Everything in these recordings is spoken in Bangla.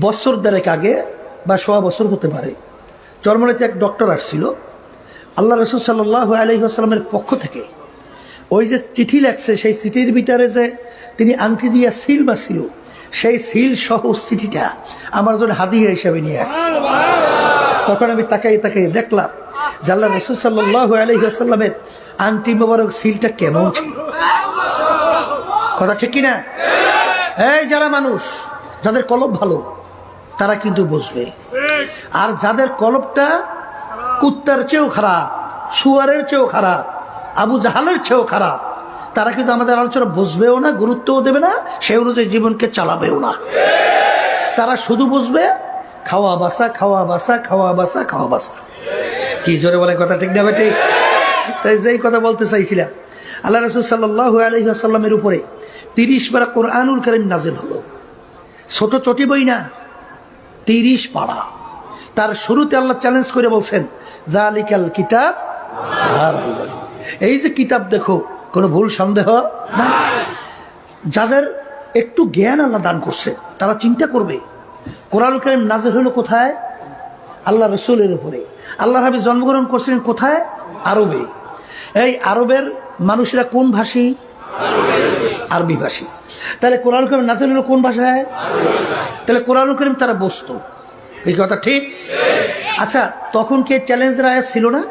বছর দেড়েক আগে বা সোয়া বছর হতে পারে। চরমনাতে এক ডক্টর আসছিল। আল্লাহ রসুল সাল্লাহ আলহিহাস্লামের পক্ষ থেকে ওই যে চিঠি লেখছে, সেই চিঠির ভিতরে যে তিনি আংটি দিয়া সিল মারছিল, সেই সিল সহ চিঠিটা আমার জন্য হাদিয়া হিসাবে নিয়ে আসছে। তখন আমি তাকাই তাকাই দেখলাম যে আল্লাহ রসুল সাল্লাহ আলহিহাস্লামের আংটি মোবারক সিলটা কেমন ছিল। কথা ঠিক কিনা? এই যারা মানুষ, যাদের কলব ভালো তারা কিন্তু বুঝবে। আর যাদের কলপটা কুত্তার চেয়েও খারাপ, শুয়ারের চেয়েও খারাপ, আবু জাহালের চেয়েও খারাপ, তারা কিন্তু আমাদের আলোচনা বুঝবেও না, গুরুত্বও দেবে না সে অনুযায়ী জীবনকে চালাবেও না। তারা শুধু বুঝবে, খাওয়া বাসা খাওয়া বাসা খাওয়া বাসা খাওয়া বাসা। কি জোরে বলে কথা, ঠিক না বেটি তাই যেই কথা বলতে চাইছিলাম, আল্লাহ রসুল সাল্লাহ আলহিহাসাল্লামের উপরে তিরিশ বার কোরআনুল করিম নাজিল হলো। ছোট চটি বই না তিরিশ পাড়া। তার শুরুতে আল্লাহ চ্যালেঞ্জ করে বলছেন, জালিকাল কিতাব এই যে কিতাব দেখো, কোনো ভুল সন্দেহ না যাদের একটু জ্ঞান আল্লাহ দান করছে, তারা চিন্তা করবে কোরআন করিম নাজির হলো কোথায়? আল্লাহ রসুলের উপরে। আল্লাহ হাবি জন্মগ্রহণ করছিলেন কোথায়? আরবে। এই আরবের মানুষেরা কোন ভাষী? আরবি ভাষী। তাহলে কোরআন করিম নাজিল কোন ভাষায়? তাহলে কোরআন করিম তারা বসতো। এই কথা ঠিক? আচ্ছা তখন কে চ্যালেঞ্জের আয়াত ছিল না?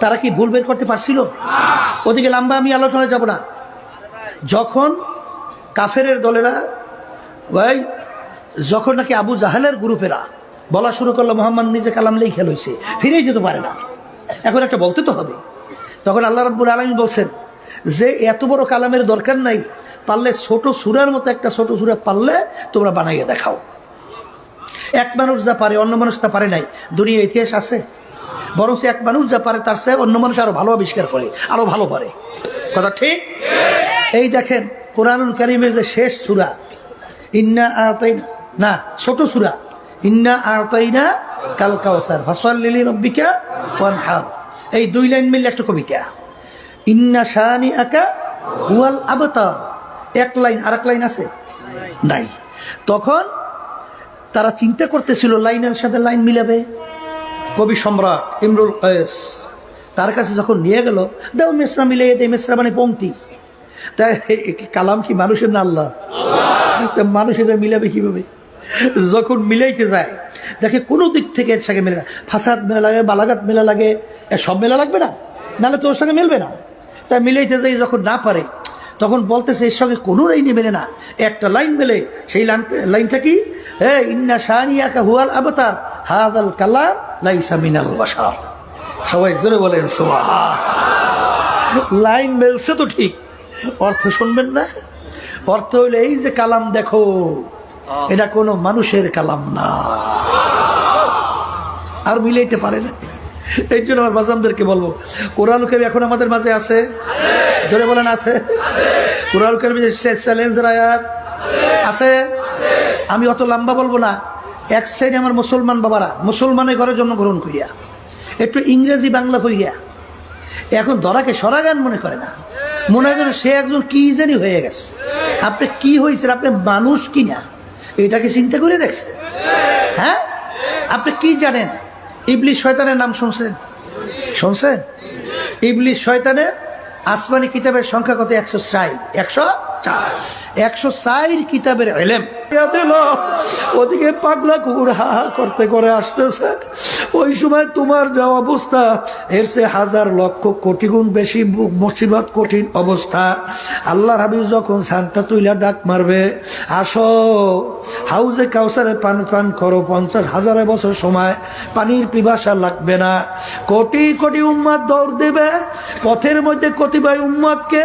তারা কি ভুল বের করতে পারছিল? ওদিকে লম্বা আমি আলোচনা যাব না। যখন কাফেরের দলেরা, ওই যখন নাকি আবু জাহালের গ্রুপেরা বলা শুরু করল, মোহাম্মদ নিজে কালাম লিখে লইছে ফিরেই যেতে পারে না। এখন একটা বলতে তো হবে। তখন আল্লাহ রাব্বুল আলম বলছেন যে এত বড় কালামের দরকার নাই, পারলে ছোট সুরার মতো একটা ছোট সুরা পারলে তোমরা বানাইয়ে দেখাও। এক মানুষ যা পারে, অন্য মানুষ তা পারে নাই। দুনিয়া ইতিহাস আছে। বরং এক মানুষ যা পারে, তার সে অন্য মানুষ আরও ভালো আবিষ্কার করে, আরও ভালো পারে। কথা ঠিক? এই দেখেন, কোরআনুল করিমের যে শেষ সুরা, ইন্না আতাই না, ছোট সুরা, ইন্না আতাইনা কাল কাউসার ফসল্লিলি রব্বিকা ওয়ান এই দুই লাইন মিললে একটা কবিতা। ইন্না শাহানি আকা হুয়াল আবতার। এক লাইন আর লাইন আছে? নাই। তখন তারা চিন্তা করতেছিল, লাইনের সাথে লাইন মিলাবে। কবি সম্রাট ইমরুল কয়েস তার কাছে যখন নিয়ে গেল, দাও মেসরা মিলে দে, মেসরা মানে পংক্তি তাই কালাম কি মানুষের না আল্লাহ? মানুষের মিলাবে কীভাবে? যখন মিলাইতে যায়, দেখে কোনো দিক থেকে এর সঙ্গে মেলে ফাসাদ মেলা লাগে বালাগাত মেলা লাগে সব মেলা লাগবে না? নাহলে তোর সঙ্গে মিলবে না। তাই মিলাইতে যাই যখন না পারে তখন বলতেছে এর সঙ্গে কোনো লাইনে মেলে না। একটা লাইন মেলে সেই লাইন লাইনটা কি? হে ইন্না শাহানিয়াকা হুয়াল আবতার হাদাল কালাম লাইসা মিনাল বাসার সবাই জোরে বলেন লাইন মেলছে তো ঠিক। অর্থ শুনবেন না? অর্থ হইলে এই যে কালাম দেখো এটা কোনো মানুষের কালাম না। আর মিলাইতে পারে না। এই জন্য আমার বাজানদেরকে বলব কোরআন কবি এখন আমাদের মাঝে আছে? জোরে বলেন আছে? কোরআন কবি চ্যালেঞ্জের আয়াত আছে। আমি অত লম্বা বলব না। এক সাইডে আমার মুসলমান বাবারা মুসলমানের ঘরে জন্মগ্রহণ করিয়া একটু ইংরেজি বাংলা কইয়া এখন ধরাকে সরাগান মনে করে না। মনে হয় যেন সে একজন কি জানি হয়ে গেছে। আপনি কি হয়েছে আপনি মানুষ কি না এটাকে চিন্তা করে দেখছেন? হ্যাঁ। আপনি কি জানেন? ইবলিশ শয়তানের নাম শুনছেন? শুনছেন? ইবলিশ শয়তানের আসমানি কিতাবের সংখ্যা কত? একশো চার। একশো চার। একশো চার কিতাবের এলেম। দিল। ওদিকে পাগলা কুকুর হা হা করতে করে আসতেছে। ওই সময় তোমার যা অবস্থা, এর সে হাজার লক্ষ কোটি গুণ বেশি মুসিবত, কঠিন অবস্থা। আল্লাহ হাবি যখন সানটা তুইলা ডাক মারবে, আসো, হাউজে কাউসারে পান পান করো, পঞ্চাশ হাজার বছর সময়, পানির পিপাসা লাগবে না। কোটি কোটি উম্মাদ দৌড় দেবে, পথের মধ্যে কতিপয় উম্মাদকে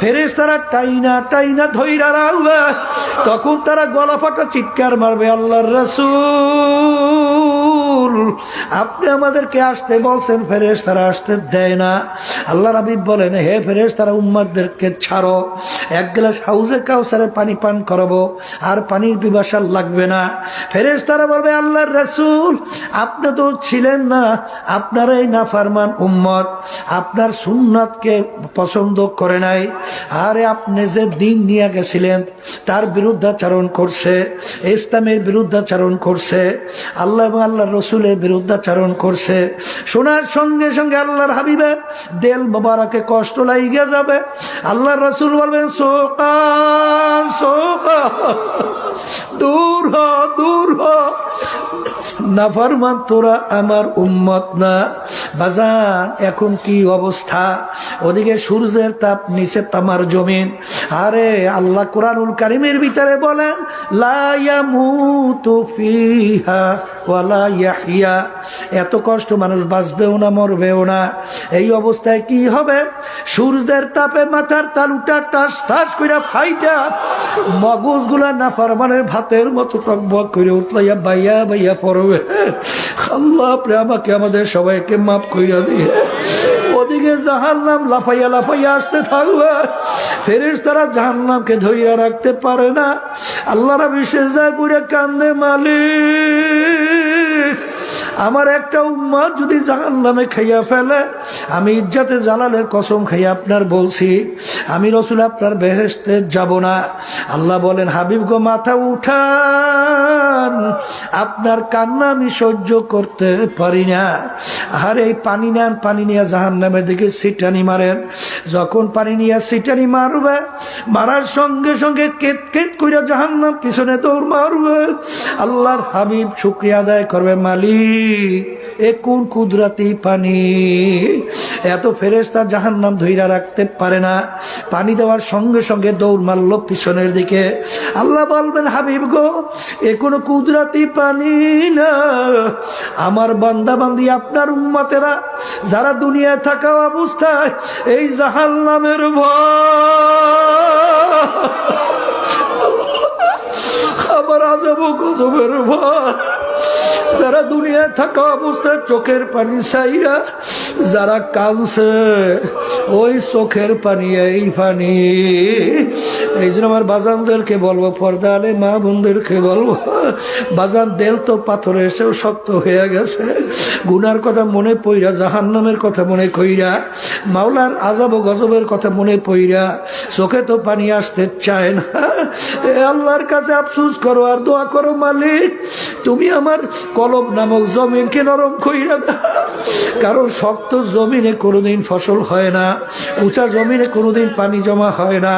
ফেরেস তারা টাইনা টাইনা ধৈরা রাখবে। তখন তারা গলা ফাটা চিৎকার মারবে আল্লাহর রসুল। আপনি আমাদেরকে আসতে বলছেন ফেরেস তারা আসতে দেয় না। আল্লাহ রাবিব বলেন, হে ফেরেস তারা উম্মাদদেরকে ছাড়ো। এক গ্লাস হাউজে কাউসারে পানি পান করাবো, আর পানির পিপাসা লাগবে না। ফেরেস তারা বলবে, আল্লাহর রসুল, আপনি তো ছিলেন না আপনার এই নাফারমান উম্মত, আপনার সুন্নাতকে পছন্দ করে নাই। আরে, আপনি যে দিন নিয়ে গেছিলেন, তার বিরুদ্ধাচারণ করছে, ইসলামের বিরুদ্ধাচারণ করছে। আল্লাহ এবং আল্লাহর রসুলের বিরুদ্ধাচারণ করছে। শোনার সঙ্গে সঙ্গে আল্লাহর হাবিবের দেল মোবারকে কষ্ট লাগিয়ে যাবে। আল্লাহর রসুল বলবেন দূর হ দূর হ। তোরা আমার উম্মত না। বাজান, এখন কি অবস্থা? ওদিকে সূর্যের তাপ নিচে তামার জমিন। আরে আল্লাহ কোরআনুল কারিমের ভিতরে বলেন এত কষ্ট মানুষ বাঁচবেও না, মরবেও না। এই অবস্থায় কি হবে? সূর্যের তাপে মাথার তালুটা টাস টাস করে ফাইটা, মগজগুলা নাফরমানের ভাতের মতো টক টকবক করে উঠলাইয়া বাইয়া বাইয়া পড়বে। আল্লাহ আপনি আমাকে, আমাদের সবাইকে মাফ কইরা দিয়ে ওদিকে জাহান্নাম লাফাইয়া লাফাইয়া আসতে থাকবে। ফেরিস তারা জাহান্নামকে ধৈর্য রাখতে পারে না। আল্লাহরা বিশেষ করে কান্দে মালিক, আমার একটা উম্মত যদি জাহান নামে খাইয়া ফেলে, আমি ইজ্জাতে জালালের কসম খাইয়া আপনার বলছি, আমি রসুল আপনার বেহেস্তে যাব না। আল্লাহ বলেন, হাবিব গো, মাথা উঠান আপনার কান্না আমি সহ্য করতে পারি না। আর এই পানি নেন, পানি নিয়ে জাহান নামের দিকে সিটানি মারেন। যখন পানি নিয়ে সিটানি মারবে, মারার সঙ্গে সঙ্গে কেত কেত কইরা জাহান নাম পিছনে দৌড় মারবে। আল্লাহর হাবিব শুক্রিয়া আদায় করবে, মালিক, এ কোন কুদরাতি পানি? এত ফেরেস্তা জাহান নাম ধৈরা রাখতে পারে না। পানি দেওয়ার সঙ্গে সঙ্গে দৌড় মারল পিছনের দিকে। আল্লাহ বলবেন, হাবিব গো, এ কোনো কুদরাতি পানি না। আমার বান্দা বান্দি আপনার উম্মতেরা যারা দুনিয়ায় থাকা অবস্থায় এই জাহান নামের ভয়। যারা দুনিয়ায় থাকা অবস্থায় চোখের পানি চাইরা যারা কাঁদছে ওই চোখের পানি এই পানি এই জন্য আমার বাজানদেরকে বলব পর্দা আলে মা বোনদেরকে বলব, বাজান দেল তো পাথরে এসেও শক্ত হয়ে গেছে। গুনার কথা মনে পইরা, জাহান্নামের কথা মনে কইরা, মাওলার আজাব ও গজবের কথা মনে পইরা, চোখে তো পানি আসতে চায় না। এ আল্লাহর কাছে আফসুস করো আর দোয়া করো মালিক, তুমি আমার কলব নামক জমিনকে নরম কইরা দাও। কারণ শক্ত জমিনে কোনোদিন ফসল হয় না, উঁচা জমিনে কোনোদিন পানি জমা হয় না।